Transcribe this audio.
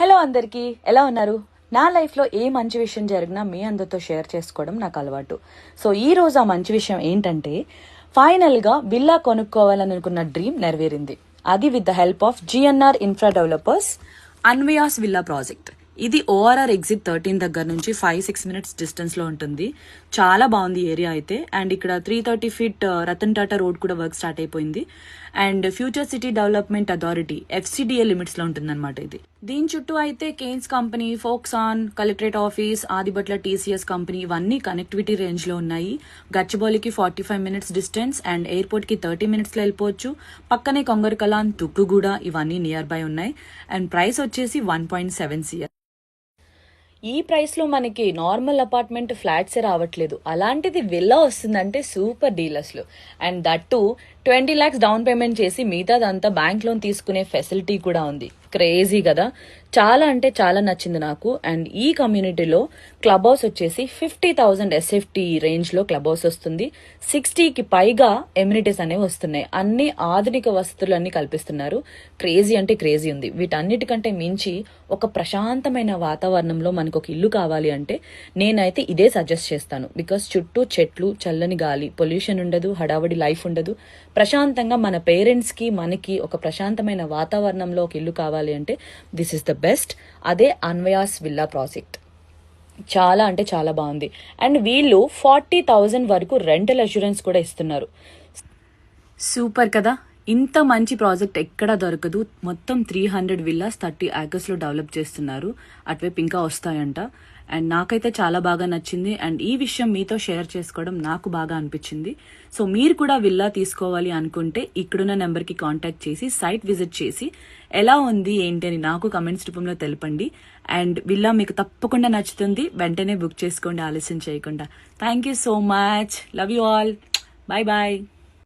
Hello అందరికీ ఎలా ఉన్నారు? నా లైఫ్లో ఏ మంచి విషయం జరిగినా మీ అందరితో షేర్ చేసుకోవడం నాకు అలవాటు. సో ఈ రోజు ఆ మంచి విషయం ఏంటంటే ఫైనల్గా విల్లా కొనుక్కోవాలని అనుకున్న డ్రీమ్ నెరవేరింది. అది with the help of GNR infra developers అన్వియాస్ villa project ఇది ఓఆర్ఆర్ ఎగ్జిట్ థర్టీన్ దగ్గర నుంచి ఫైవ్ సిక్స్ మినిట్స్ డిస్టెన్స్లో ఉంటుంది. చాలా బాగుంది ఏరియా అయితే. అండ్ ఇక్కడ three thirty feet Ratan Tata road కూడా వర్క్ స్టార్ట్ అయిపోయింది. And future city development authority FCDA లిమిట్స్లో ఉంటుందన్నమాట ఇది. దీని చుట్టూ అయితే Kaynes company Foxconn collectorate office Adibatla TCS company ఇవన్నీ కనెక్టివిటీ రేంజ్లో ఉన్నాయి. గచ్చిబౌలికి forty five minutes distance and ఎయిర్పోర్ట్కి థర్టీ మినిట్స్లో వెళ్ళిపోవచ్చు. పక్కనే కొంగరకలాన్ తుక్కుగూడ ఇవన్నీ నియర్ బై ఉన్నాయి. అండ్ ప్రైస్ వచ్చేసి వన్ పాయింట్ సెవెన్ సిఆర్ ఈ ప్రైస్లో మనకి నార్మల్ అపార్ట్మెంట్ ఫ్లాట్సే రావట్లేదు. అలాంటిది విల్లా వస్తుందంటే super డీలర్స్లో. And that twenty lakhs down payment చేసి మిగతాదంతా బ్యాంక్ లోన్ తీసుకునే ఫెసిలిటీ కూడా ఉంది. క్రేజీ కదా చాలా అంటే చాలా నచ్చింది నాకు. అండ్ ఈ కమ్యూనిటీలో క్లబ్ హౌస్ వచ్చేసి ఫిఫ్టీ థౌసండ్ ఎస్ఎఫ్టీ రేంజ్లో క్లబ్ హౌస్ వస్తుంది. సిక్స్టీకి పైగా ఎమ్యూనిటీస్ అనేవి వస్తున్నాయి. అన్ని ఆధునిక వసతులన్నీ కల్పిస్తున్నారు. క్రేజీ అంటే క్రేజీ ఉంది. వీటన్నిటికంటే మించి ఒక ప్రశాంతమైన వాతావరణంలో మనకు ఒక ఇల్లు కావాలి అంటే నేనైతే ఇదే సజెస్ట్ చేస్తాను. బికాస్ చుట్టూ చెట్లు చల్లని గాలి పొల్యూషన్ ఉండదు హడావడి లైఫ్ ఉండదు. ప్రశాంతంగా మన పేరెంట్స్కి మనకి ఒక ప్రశాంతమైన వాతావరణంలో ఒక ఇల్లు కావాలి అంటే దిస్ ఇస్ ద బెస్ట్ అదే అన్వయాస్ విల్లా ప్రాజెక్ట్. చాలా అంటే చాలా బాగుంది. అండ్ వీళ్ళు ఫార్టీ థౌజండ్ వరకు రెంటల్ అష్యూరెన్స్ కూడా ఇస్తున్నారు. సూపర్ కదా? ఇంత మంచి ప్రాజెక్ట్ ఎక్కడ దొరకదు. మొత్తం త్రీ హండ్రెడ్ విల్లాస్ థర్టీ లో డెవలప్ చేస్తున్నారు. అటువైపు ఇంకా వస్తాయంట. అండ్ నాకైతే చాలా బాగా నచ్చింది. అండ్ ఈ విషయం మీతో షేర్ చేసుకోవడం నాకు బాగా అనిపించింది. సో మీరు కూడా విల్లా తీసుకోవాలి అనుకుంటే ఇక్కడున్న నెంబర్కి కాంటాక్ట్ చేసి సైట్ విజిట్ చేసి ఎలా ఉంది ఏంటి అని నాకు కమెంట్స్ రూపంలో తెలపండి. అండ్ విల్లా మీకు తప్పకుండా నచ్చుతుంది. వెంటనే బుక్ చేసుకోండి ఆలస్యం చేయకుండా. Thank you so much love you all bye bye